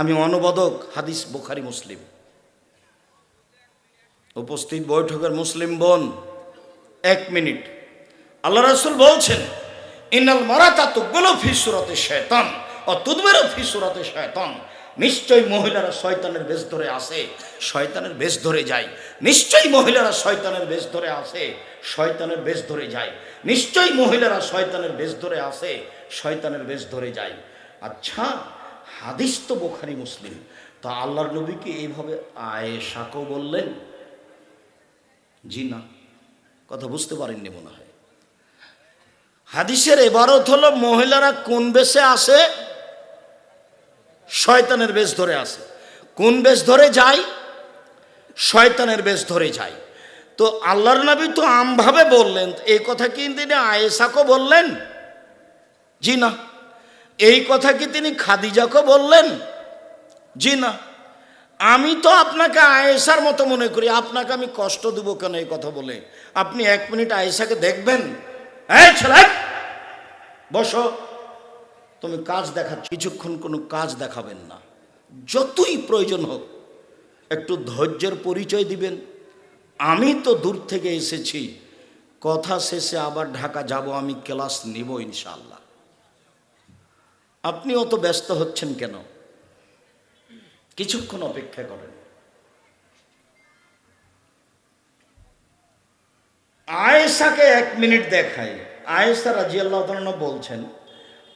আমি অনুবাদক হাদিস বুখারি, মুসলিম। উপস্থিত বৈঠকের মুসলিম বোন, এক মিনিট। আল্লাহ রাসুল বলছেন ইনাল মারাতা তুকবেল ফিসুরতে শয়তান ও তুদবের ফিসুরতে শয়তান নিশ্চয়ই মহিলারা শয়তানের বেশ ধরে আসে শয়তানের বেশ ধরে যায়। নিশ্চয়ই মহিলারা শয়তানের বেশ ধরে আসে শয়তানের বেশ ধরে যায়। নিশ্চয়ই মহিলারা শয়তানের বেশ ধরে আসে শয়তানের বেশ ধরে যায়। আচ্ছা হাদিস তো বোখারি, মুসলিম। তা আল্লাহর নবীকে এইভাবে আয়েশাকেও বললেন? জি না, কথা বুঝতে পারেননি মনে হয়। হাদিসের এবারত হলো মহিলারা কোন বেশে আসে? শয়তানের বেশ ধরে আসে। কোন বেশ ধরে যায়? শয়তানের বেশ ধরে যায়। তো আল্লাহর নবী তো আমভাবে বললেন। এই কথা কি তিনি আয়েশাকে বললেন? জি না। এই কথা কি তিনি খাদিজাকে বললেন? জি না। আমি তো আপনাকে আয়েশার মতো মনে করি। আপনাকে আমি কষ্ট দেব কেন এই কথা বলে? আপনি এক মিনিট আয়েশাকে দেখবেন। ছেলে! বসো। তুমি কাজ দেখাচ্ছ। কিছুক্ষণ কোনো কাজ দেখাবেন না। যতই প্রয়োজন হোক, একটু ধৈর্যের পরিচয় দিবেন। আমি তো দূর থেকে এসেছি। কথা শেষে আবার ঢাকা যাব, আমি ক্লাস নিব ইনশাল্লাহ আপনি অত ব্যস্ত হচ্ছেন কেন? কিছুক্ষণ অপেক্ষা করেন। আয়েশাকে এক মিনিট দেখাই। আয়েশা রাজি আল্লাহ বলছেন,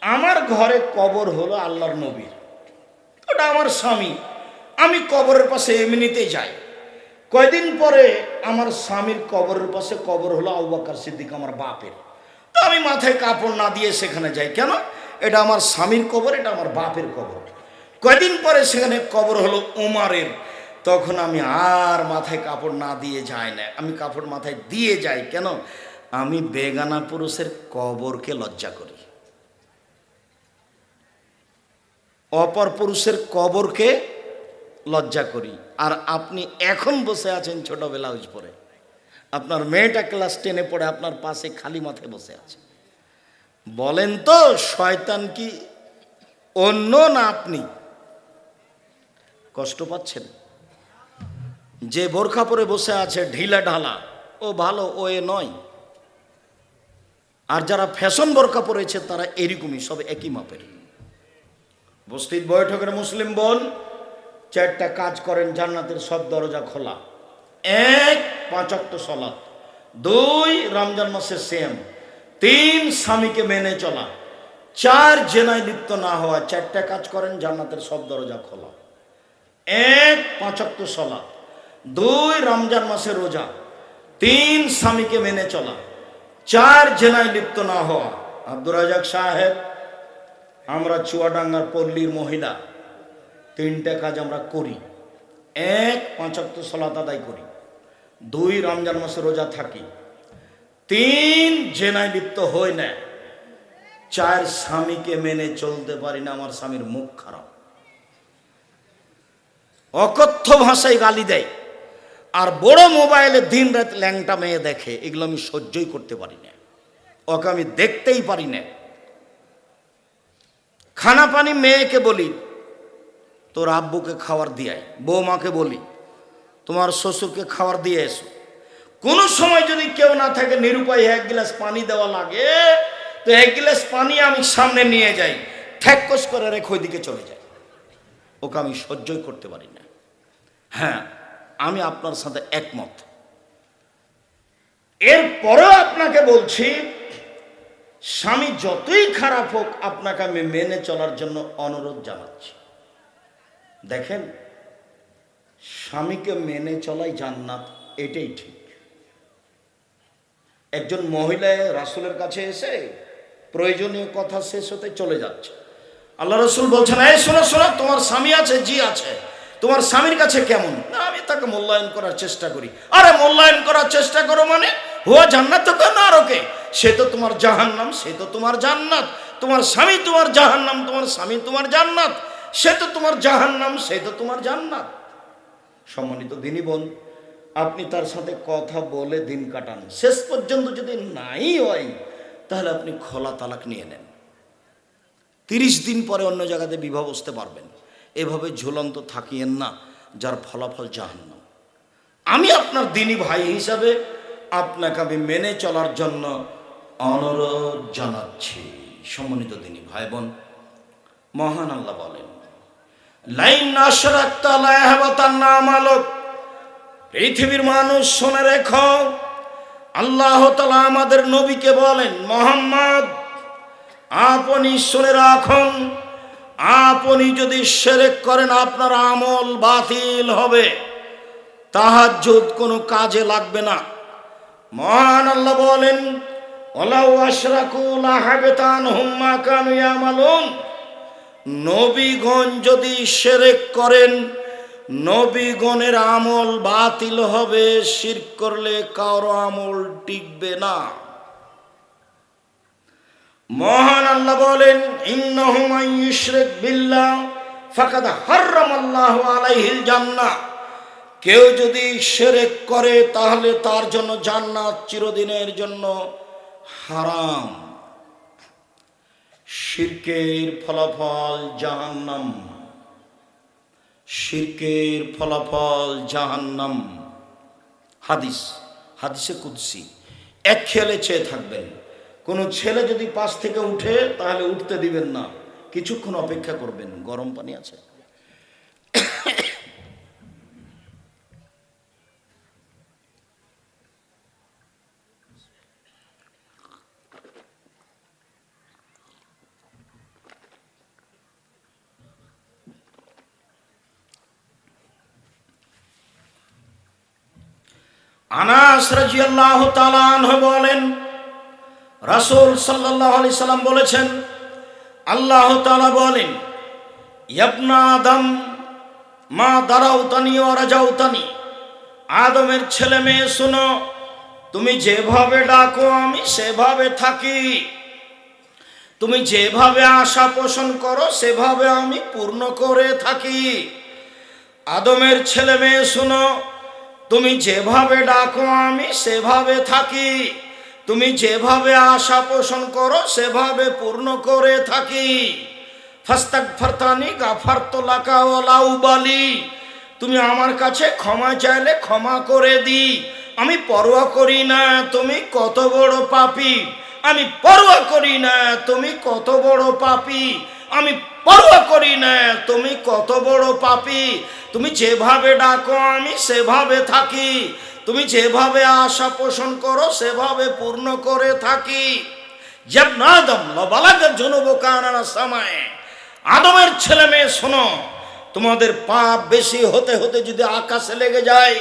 আমার ঘরে কবর হলো আল্লাহর নবীর। ওটা আমার স্বামী। আমি কবরের পাশে এমনিতেই যাই। কয়দিন পরে আমার স্বামীর কবরের পাশে কবর হলো আউবাকার সিদ্দিক, আমার বাপের। তো আমি মাথায় কাপড় না দিয়ে সেখানে যাই। কেন? এটা আমার স্বামীর কবর, এটা আমার বাপের কবর। কয়দিন পরে সেখানে কবর হলো উমারের। তখন আমি আর মাথায় কাপড় না দিয়ে যাই না। আমি কাপড় মাথায় দিয়ে যাই, কেন? আমি বেগানা পুরুষের কবরকে লজ্জা করি। অপর পুরুষের কবরকে লজ্জা করি। আর আপনি এখন বসে আছেন ছোট ব্লাউজ পরে। আপনার মেয়েটা ক্লাস টেনে পড়ে, আপনার পাশে খালি মাথায় বসে আছে। বলেন তো, শয়তান কি অন্য না আপনি? কষ্ট পাচ্ছেন? যে বোরখা পরে বসে আছে, ঢিলা ঢালা, ও ভালো, ও এ নয়। আর যারা ফ্যাশন বোরখা পরেছে, তারা এরকমই, সব একই মাপের। বস্তির বৈঠকের মুসলিম বল চারটা কাজ করেন, জান্নাতের সব দরজা খোলা। এক পাঁচক্ত সলাৎ। দুই, রমজান মাসের সেম তিন স্বামীকে মেনে চলা। চার জেনায় লিপ্ত না হওয়া, চারটা কাজ করেন, জান্নাতের সব দরজা খোলা। এক, পাঁচক্ত সলা। দুই, রমজান মাসে রোজা। তিন স্বামীকে মেনে চলা। চার জেনায় লিপ্ত না হওয়া। আব্দুর রাজাক সাহেব, আমরা চুয়াডাঙ্গার পল্লীর মহিলা। তিনটা কাজ আমরা করি। এক পাঁচাত্তর সলাত আদায় করি। দুই, রমজান মাসে রোজা থাকি। তিন জেনায় লিপ্ত হই না। চার স্বামীকে মেনে চলতে পারি না, আমার স্বামীর মুখ খারাপ। অকথ্য ভাষায় গালি দেয়। আর বড় মোবাইলে দিন রাত ল্যাংটা মেয়ে দেখে, এগুলো আমি সহ্যই করতে পারি না। ওকে আমি দেখতেই পারি না। খানা পানি মেয়েকে বলি, তোর আব্বুকে খাবার দিয়াই বৌমাকে বলি, তোমার শ্বশুরকে খাবার দিয়ে এসো। কোনো সময় যদি কেউ না থাকে নিরুপায় এক গ্লাস পানি দেওয়া লাগে, তো এক গ্লাস পানি আমি সামনে নিয়ে যাই ঠ্যাকস করে রেখে ওইদিকে চলে যাই। ওকে আমি সহ্যই করতে পারি না। হ্যাঁ আমি আপনার সাথে একমত। এরপরেও আপনাকে বলছি, স্বামী যতই খারাপ হোক, আপনাকে আমি মেনে চলার জন্য অনুরোধ জানাচ্ছি। দেখেন, স্বামীকে মেনে চলাই জান্নাত, এটাই ঠিক। একজন মহিলা রাসুলের কাছে এসে প্রয়োজনীয় কথা শেষ হতে চলে যাচ্ছে। আল্লাহ রসুল বলছেন, এই শোনো শোনো, তোমার স্বামী আছে, জি আছে। তোমার স্বামীর কাছে কেমন? না, আমি তাকে মূল্যায়ন করার চেষ্টা করি। আরে, মূল্যায়ন করার চেষ্টা করো মানে? হুয়া জান্নাত তো কেন আর ওকে? সে তো তোমার জাহান্নাম, সে তো তোমার জান্নাত। তোমার স্বামী তোমার জাহান্নাম, তোমার স্বামী তোমার জান্নাত। সে তো তোমার জাহান্নাম, সে তো তোমার জান্নাত। সম্মানিত দিনী বোন আপনি তার সাথে কথা বলে দিন কাটান। শেষ পর্যন্ত যদি নাই হয়, তাহলে আপনি খোলা তালাক নিয়ে নেন। তিরিশ দিন পরে অন্য জায়গাতে বিবাহ বসতে পারবেন। এভাবে ঝুলন্ত থাকিয়েন না, যার ফলাফল জাহান্নাম আমি আপনার দিনী ভাই হিসাবে আপনাকে আমি মেনে চলার জন্য অনুরোধ জানাচ্ছি। সম্মানিত দিনী ভাই বোন মহান আল্লাহ বলেন, লাইন নাশরাক্তার নাম আলোক পৃথিবীর মানুষ শুনে রেখো, আল্লাহ তালা আমাদের নবীকে বলেন, মোহাম্মদ, আপনি শুনে রাখুন, আপনি যদি সেরেক করেন, আপনার আমল বাতিল হবে। তাহার তাহাজ্জুদ কোনো কাজে লাগবে না। মহান আল্লাহ বলেন ওলাউ হুম্মা নবীগণ যদি সেরেক করেন নবীগণের আমল বাতিল হবে শির করলে কারও আমল টিকবে না। মহান আল্লাহ বলেন বিল্লাহ, ফাকাদ হারামাল্লাহু আলাইহিল জান্নাহ। কেউ যদি সেরেক করে, তাহলে তার জন্য জান্নাত চিরদিনের জন্য হারাম। শিরকের ফলাফল জাহান্নাম। শিরকের ফলাফল জাহান্নাম। হাদিস, হাদিসে কুদ্সি। এক খেলে চেয়ে থাকবেন। কোনো ছেলে যদি পাশ থেকে উঠে, তাহলে উঠতে দিবেন না। কিছুক্ষণ অপেক্ষা করবেন। গরম পানি আছে। আনাস রাজিয়াল্লাহ তালাহ বলেন, রাসূল সাল্লাল্লাহু আলাইহি সাল্লাম বলেছেন, আল্লাহ তাআলা বলেন, ইয়াবনা আদম, মা দারাউতানি ও রাজাউতানি, আদমের ছেলে মেয়ে শোনো, তুমি যেভাবে ডাকো আমি সেভাবে থাকি। তুমি যেভাবে আশা পোষণ করো সেভাবে আমি পূর্ণ করে থাকি। আদমের ছেলে মেয়ে শোনো তুমি যেভাবে ডাকো, আমি সেভাবে থাকি। তুমি যেভাবে আশা পোষণ করো, সেভাবে পূর্ণ করে থাকি। ফাস্তাক ফারতানি গাফার তুমি আমার কাছে ক্ষমা চাইলে ক্ষমা করে দিই আমি পরোয়া করি না, তুমি কত বড় পাপি। আমি পরোয়া করি না, তুমি কত বড় পাপি। আমি পরোয়া করি না। তুমি কত বড় পাপি। তুমি যেভাবে ডাকো, আমি সেভাবে থাকি। তুমি যেভাবে আশা পোষণ করো, সেভাবে পূর্ণ করে থাকি। জব নাদম লবালাগের জনব কানানা সময়। আদমের ছেলে মেয়ে, শোনো, তোমাদের পাপ বেশি হতে হতে যদি আকাশে লেগে যায়,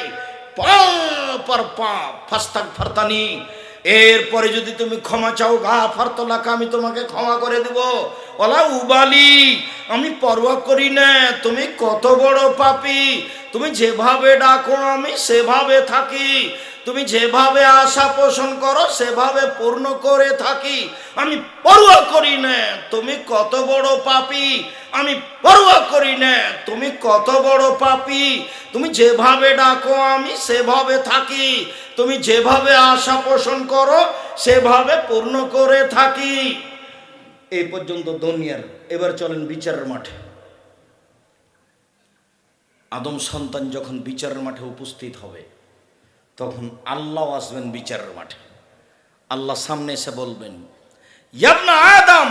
পাপ আর পাপ ফাস্তাক ফারতানি এরপরে যদি তুমি ক্ষমা চাও, গা ফারতলাকা আমি তোমাকে ক্ষমা করে দিব। ওলা উবালি, আমি পরোয়া করি না, তুমি কত বড় পাপি। তুমি যেভাবে ডাকো, আমি সেভাবে থাকি। তুমি যেভাবে আশা পোষণ করো, সেভাবে পূর্ণ করে থাকি। আমি পরোয়া করি না, তুমি কত বড় পাপি। আমি পরোয়া করি না, তুমি কত বড় পাপি। তুমি যেভাবে ডাকো, আমি সেভাবে থাকি। তুমি যেভাবে আশা পোষণ করো, সেভাবে পূর্ণ করে থাকি। এই পর্যন্ত দুনিয়ার, এবার চলেন বিচারের মাঠে। আদম সন্তান যখন বিচারের মাঠে উপস্থিত হবে, তখন আল্লাহ আসবেন বিচারের মাঠে। আল্লাহ সামনে এসে বলবেন, ইয়াবনা আদম,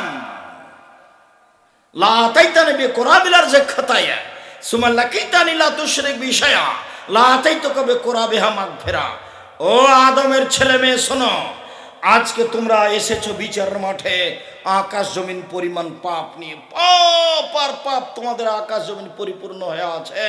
লা আতাইতানি বি কুরাবিলার জাকাতায়া সুমা লাকিতানি লা তুশরিক বিশায়া লা আতাইতুকা বি কুরাবিহা মাগফিরা। ও আদমের ছেলে মেয়ে, শোনো, আজকে তোমরা এসেছ বিচার মাঠে, আকাশ জমিন পরিমাণ পাপ নিয়ে, পাপ আর পাপ তোমাদের আকাশ জমিন পরিপূর্ণ হয়ে আছে।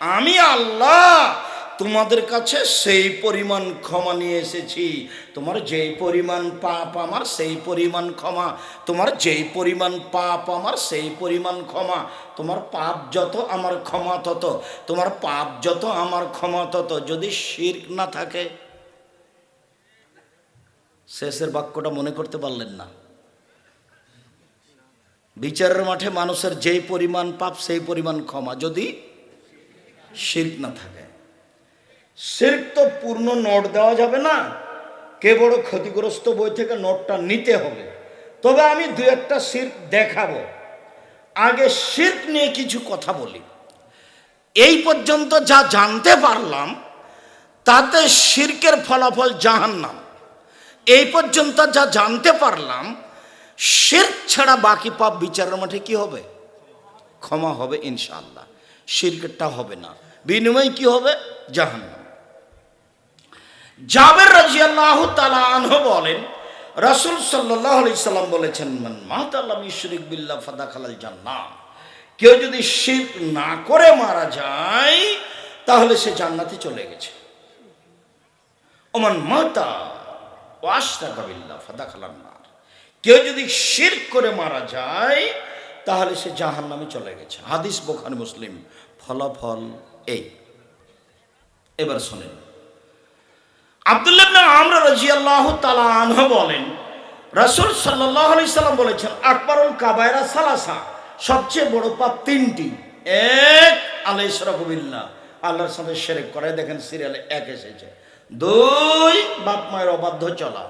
আমি আল্লাহ তোমাদের কাছে সেই পরিমাণ ক্ষমা নিয়ে এসেছি। তোমার যেই পরিমাণ পাপ আমার, সেই পরিমাণ ক্ষমা। তোমার যেই পরিমাণ পাপ আমার, সেই পরিমাণ ক্ষমা। তোমার পাপ যত আমার ক্ষমা তত। তোমার পাপ যত আমার ক্ষমা তত। যদি শির্ক না থাকে, শেষের বাক্যটা মনে করতে পারলেন না। বিচারের মাঠে মানুষের যেই পরিমাণ পাপ, সেই পরিমাণ ক্ষমা। যদি শির্ক না থাকে। শির্ক তো পূর্ণ নোট দেওয়া যাবে না। কে বড় ক্ষতিগ্রস্ত বই থেকে নোটটা নিতে হবে। তবে আমি দু একটা শির্ক দেখাবো। আগে শির্ক নিয়ে কিছু কথা বলি। এই পর্যন্ত যা জানতে পারলাম, তাতে শির্কের ফলাফল জাহান্নাম। এই পর্যন্ত যা জানতে পারলাম শির্ক ছাড়া বাকি পাপ বিচারের মাঠে কি হবে? ক্ষমা হবে ইনশাল্লাহ শিরকেরটা হবে না। বিনিময় কি হবে? জাহান্নাম। জাবের রাজিয়াল্লাহ তালা বলেন, রাসূল সাল্লাহ সাল্লাম বলেছেন, মান মাতাল্লাম ইশরিক খালাল কেউ যদি শিরক না করে মারা যায়, তাহলে সে জান্নাতে চলে গেছে। ওমান মাতা ওয়াশরাকা বিল্লাহ ফাদা খালান নার। কেউ যদি শিরক করে মারা যায়, তাহলে সে জাহান নামে চলে গেছে। হাদিস বোখান মুসলিম, ফলাফল এই। এবার শোনেন। আব্দুল্লাহ আমর রাদিয়াল্লাহু তাআলা বলেন, রাসূল সাল্লাম বলেছেন, আকবরুল কাবায়রা সালাসা, সবচেয়ে বড় পাপ তিনটি। এক বিল্লাহ। আল্লাহর সাথে শিরক করে, দেখেন সিরিয়ালে এক এসেছে। দুই, বাপ মায়ের অবাধ্য চলা।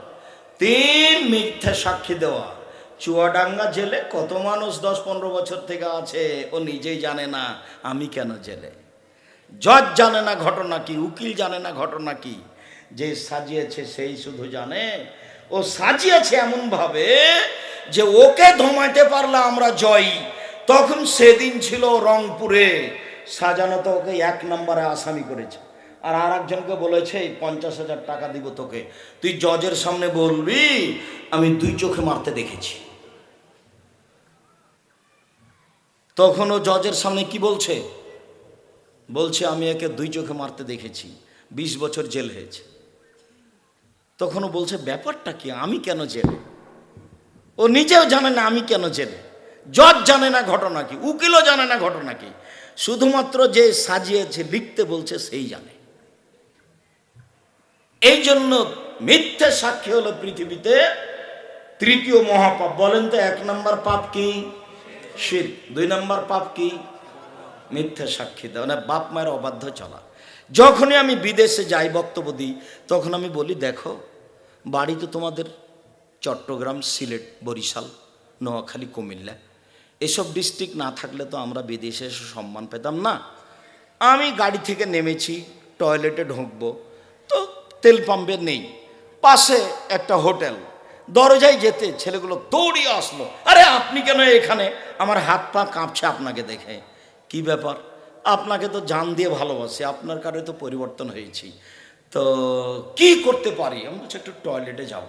তিন, মিথ্যা সাক্ষী দেওয়া। চুয়াডাঙ্গা জেলে কত মানুষ দশ পনেরো বছর থেকে আছে, ও নিজেই জানে না, আমি কেন জেলে? জজ জানে না ঘটনা কি, উকিল জানে না ঘটনা কি? যে সাজিয়েছে সেই শুধু জানে। ও সাজিয়েছে এমনভাবে যে ওকে ধমাইতে পারলে আমরা জয়ী। তখন সেদিন ছিল রংপুরে। সাজানো তো ওকে এক নম্বরে আসামি করেছে। আর আর একজনকে বলেছে পঞ্চাশ হাজার টাকা দিব তোকে। তুই জজের সামনে বলবি, আমি দুই চোখে মারতে দেখেছি। তখন ও জজের সামনে কি বলছে? বলছে, আমি একে দুই চোখে মারতে দেখেছি। বিশ বছর জেল হয়েছে। তখন ও বলছে, ব্যাপারটা কি? আমি কেন জেলে? ও নিজেও জানে না, আমি কেন জেলে? জজ জানে না ঘটনা কি, উকিলও জানে না ঘটনা কি। শুধুমাত্র যে সাজিয়েছে, লিখতে বলছে, সেই জানে। এই জন্য মিথ্যে সাক্ষী হলো পৃথিবীতে। তৃতীয় মহাপাপ, বলেন তো এক নম্বর পাপ কি? শীত দুই নম্বর পাপ কি? মিথ্যা সাক্ষী দেওয়া। মানে বাপ মায়ের অবাধ্য চলা। যখনই আমি বিদেশে যাই, বক্তব্য দিই, তখন আমি বলি, দেখো বাড়ি তো তোমাদের চট্টগ্রাম, সিলেট, বরিশাল, নোয়াখালী, কুমিল্লা। এসব ডিস্ট্রিক্ট না থাকলে তো আমরা বিদেশে এসে সম্মান পেতাম না। আমি গাড়ি থেকে নেমেছি টয়লেটে ঢুকবো, তো তেল পাম্পে নেই। পাশে একটা হোটেল। দরজায় যেতে ছেলেগুলো দৌড়িয়ে আসলো। আরে, আপনি কেন এখানে? আমার হাত পা কাঁপছে আপনাকে দেখে। কি ব্যাপার? আপনাকে তো জান দিয়ে ভালোবাসি। আপনার কারণে তো পরিবর্তন হয়েছি। তো কি করতে পারি? আমি বলছি, একটু টয়লেটে যাব।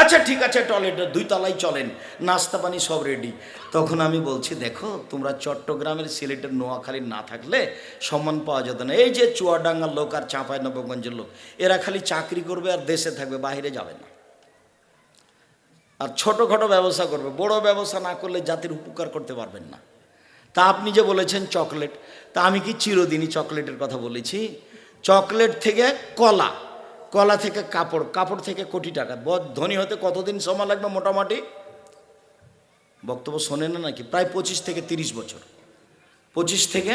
আচ্ছা ঠিক আছে টয়লেটে দুই তলায় চলেন, নাস্তা পানি সব রেডি তখন আমি বলছি, দেখো, তোমরা চট্টগ্রামের সিলেটের নোয়াখালী না থাকলে সম্মান পাওয়া যেত না। এই যে চুয়াডাঙ্গার লোক আর চাঁপাই নবগঞ্জের লোক, এরা খালি চাকরি করবে আর দেশে থাকবে, বাইরে যাবে না। আর ছোটোখাটো ব্যবসা করবে, বড় ব্যবসা না করলে জাতির উপকার করতে পারবেন না। তা আপনি যে বলেছেন চকলেট, তা আমি কি চিরদিনই চকলেটের কথা বলেছি? চকলেট থেকে কলা কলা থেকে কাপড় কাপড় থেকে কোটি টাকা। ধনী হতে কতদিন সময় লাগবে মোটামুটি? বক্তব্য শোনে না নাকি? প্রায় পঁচিশ থেকে তিরিশ বছর। পঁচিশ থেকে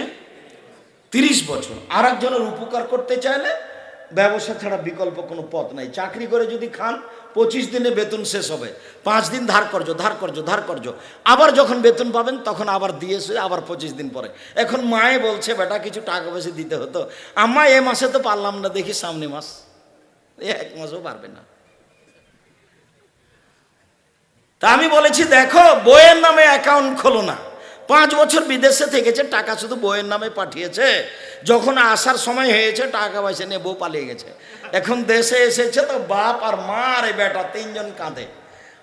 তিরিশ বছর। আর একজনের উপকার করতে চাইলে ব্যবসা ছাড়া বিকল্প কোনো পথ নাই। চাকরি করে যদি খান, পঁচিশ দিনে বেতন শেষ হবে। পাঁচ দিন ধার করজ ধার করজ ধার করজ। আবার যখন বেতন পাবেন, তখন আবার দিয়ে এসে আবার পঁচিশ দিন পরে। এখন মায়ে বলছে, বেটা, কিছু টাকা পয়সা দিতে হতো। আম্মা, এ মাসে তো পারলাম না, দেখি সামনে মাস। এক মাসও পারবে না। তা আমি বলেছি, দেখো, বইয়ের নামে অ্যাকাউন্ট খোলো না। পাঁচ বছর বিদেশে থেকেছে, টাকা শুধু বইয়ের নামে পাঠিয়েছে। যখন আসার সময় হয়েছে, টাকা পয়সা নিয়ে বউ পালিয়ে গেছে। এখন দেশে এসেছে তো বাপ আর মা আর বেটা, তিনজন কাঁদে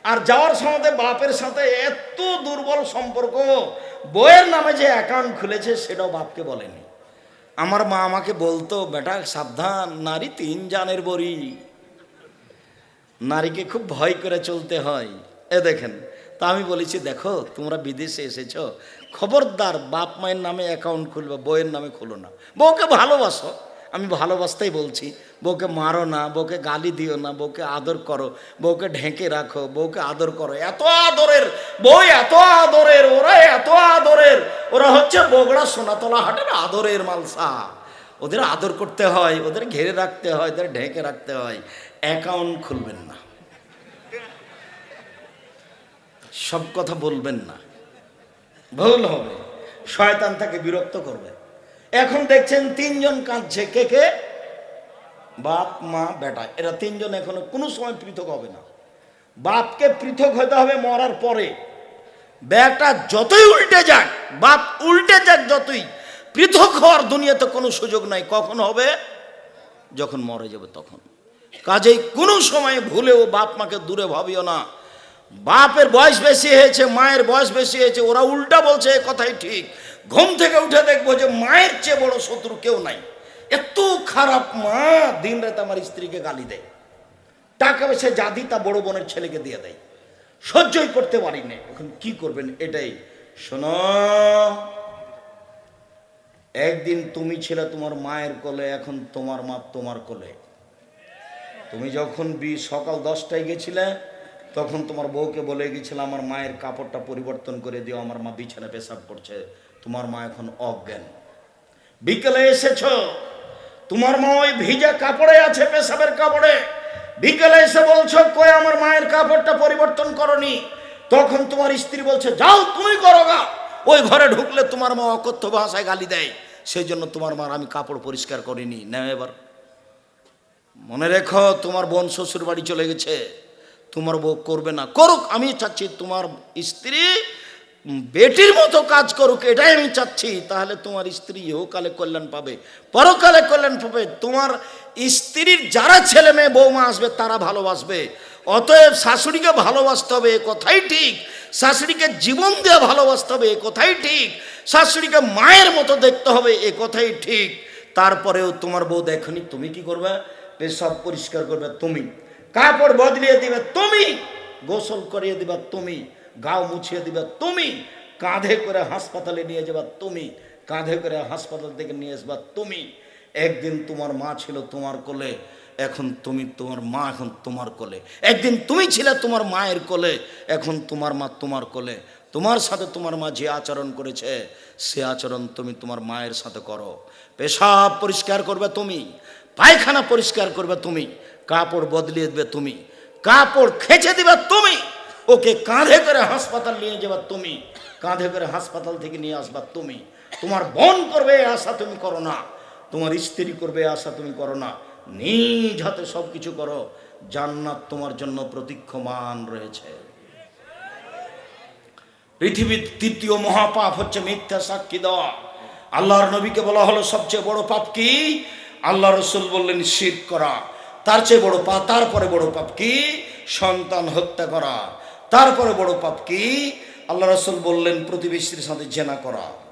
আর যাওয়ার সময় বাপের সাথে এত দুর্বল সম্পর্ক, বইয়ের নামে যে অ্যাকাউন্ট খুলেছে সেটাও বাপকে বলেনি। আমার মা আমাকে বলতো, বেটা, সাবধান, নারী তিন জানের বড়ি। নারীকে খুব ভয় করে চলতে হয়। এ দেখেন তা আমি বলেছি, দেখো, তোমরা বিদেশে এসেছ, খবরদার বাপ মায়ের নামে অ্যাকাউন্ট খুলবে বইয়ের নামে খুলো না। বউকে ভালোবাসো, আমি ভালোবাসতেই বলছি, বউকে মারো না, বউকে গালি দিও না, বউকে আদর করো, বউকে ঢেকে রাখো, বউকে আদর করো। এত আদরের বই এত আদরের, ওরা এত আদরের, ওরা হচ্ছে বগড়া সোনাতলা হাটের আদরের মালসা। ওদের আদর করতে হয়, ওদের ঘেরে রাখতে হয়, ওদের ঢেকে রাখতে হয় অ্যাকাউন্ট খুলবেন না। সব কথা বলবেন না। ভুল হবে। শয়তান তাকে বিরক্ত করবে। এখন দেখছেন তিনজন কাঁদছে। কে কে? বাপ, মা, বেটা। এরা তিনজন এখনও কোনো সময় পৃথক হবে না। বাপকে পৃথক হতে হবে মরার পরে। বেটা যতই উল্টে যাক, বাপ উল্টে যাক যতই, পৃথক হওয়ার দুনিয়াতে কোনো সুযোগ নাই। কখন হবে? যখন মরে যাবে তখন। কাজেই কোনো সময় ভুলেও বাপ মাকে দূরে ভাবিও না। বাপের বয়স বেশি হয়েছে, মায়ের বয়স বেশি হয়েছে, ওরা উল্টা বলছে কথাই ঠিক। ঘুম থেকে উঠে দেখব যে মায়ের চেয়ে বড় শত্রু কেউ নাই। এত খারাপ মা দিন রাত আমার স্ত্রীকে গালি দেয়। টাকা পয়সা যা তা বড় বোনের ছেলেকে দিয়ে দেয়। সহ্যই করতে পারি না। এখন কি করবেন? এটাই। শোনো, একদিন তুমি ছিলে তোমার মায়ের কোলে, এখন তোমার মা তোমার কোলে। তুমি যখন বি সকাল দশটায় গেছিলে তখন তোমার বউকে বলে গেছিলে আমার মায়ের কাপড়টা পরিবর্তন করে দিও, আমার মা বিছানা পেশাব করছে। তোমার মা এখন অজ্ঞান। বিকেলে এসেছ, তোমার মা ওই ভিজা কাপড়ে আছে পেশাবের কাপড়ে। বিকেলে এসে বলছো, কই, আমার মায়ের কাপড়টা পরিবর্তন করনি। তখন তোমার স্ত্রী বলছে, যাও তুমি করো গা। ওই ঘরে ঢুকলে তোমার মা অকথ্য ভাষায় গালি দেয়। সেই জন্য তোমার মার আমি কাপড় পরিষ্কার করিনি। নেও এবার। মনে রেখো, তোমার বোন শ্বশুর বাড়ি চলে গেছে। তোমার বউ করবে না। করুক, আমি চাচ্ছি তোমার স্ত্রী বেটির মতো কাজ করুক, এটাই আমি চাচ্ছি। তাহলে তোমার স্ত্রী ইহকালে কল্যাণ পাবে, পরকালে কল্যাণ পাবে। তোমার স্ত্রীর যারা ছেলে মেয়ে, বৌমা আসবে, তারা ভালোবাসবে। অতএব শাশুড়িকে ভালোবাসতে হবে, এ কথাই ঠিক। শাশুড়িকে জীবন দিয়ে ভালোবাসতে হবে, এ কথাই ঠিক। শাশুড়িকে মায়ের মতো দেখতে হবে, এ কথাই ঠিক। তারপরেও তোমার বউ দেখনি, তুমি কি করবে? পেশাব পরিষ্কার করবে, তুমি। কাপড় বদলিয়ে দিবে তুমি, গোসল করিয়ে দিবা তুমি, গাও মুছিয়ে দিবে তুমি, কাঁধে করে হাসপাতালে নিয়ে যাবা তুমি, কাঁধে করে হাসপাতাল থেকে নিয়ে আসবা তুমি। একদিন তোমার মা ছিল তোমার কোলে, এখন তুমি তোমার মা এখন তোমার কোলে। একদিন তুমি ছিলে তোমার মায়ের কোলে, এখন তোমার মা তোমার কোলে। তোমার সাথে তোমার মা যে আচরণ করেছে, সে আচরণ তুমি তোমার মায়ের সাথে করো। পেশাব পরিষ্কার করবে তুমি, পায়খানা পরিষ্কার করবে তুমি কাপড় বদলিয়ে দেবে তুমি। কাপড় খেচে দিবে তুমি। ওকে কাঁধে করে হাসপাতাল নিয়ে যাবা তুমি। কাঁধে করে হাসপাতাল থেকে নিয়ে আসবা তুমি। তোমার বোন করবে আশা তুমি করো না। তোমার স্ত্রী করবে আশা তুমি করো না। নিজ হাতে সব কিছু করো। জান্নাত তোমার জন্য প্রতীক্ষমান রয়েছে। পৃথিবীর তৃতীয় মহাপাপ হচ্ছে মিথ্যা সাক্ষী দেওয়া। আল্লাহর নবীকে বলা হলো সবচেয়ে বড় পাপ কি? আল্লাহ রসুল বললেন শির করা। তার চেয়ে বড় পাপ, তারপরে বড় পাপ কি? সন্তান হত্যা করা। তারপরে বড় পাপ কি? আল্লাহ রসুল বললেন প্রতিবেশীর সাথে জেনা করা।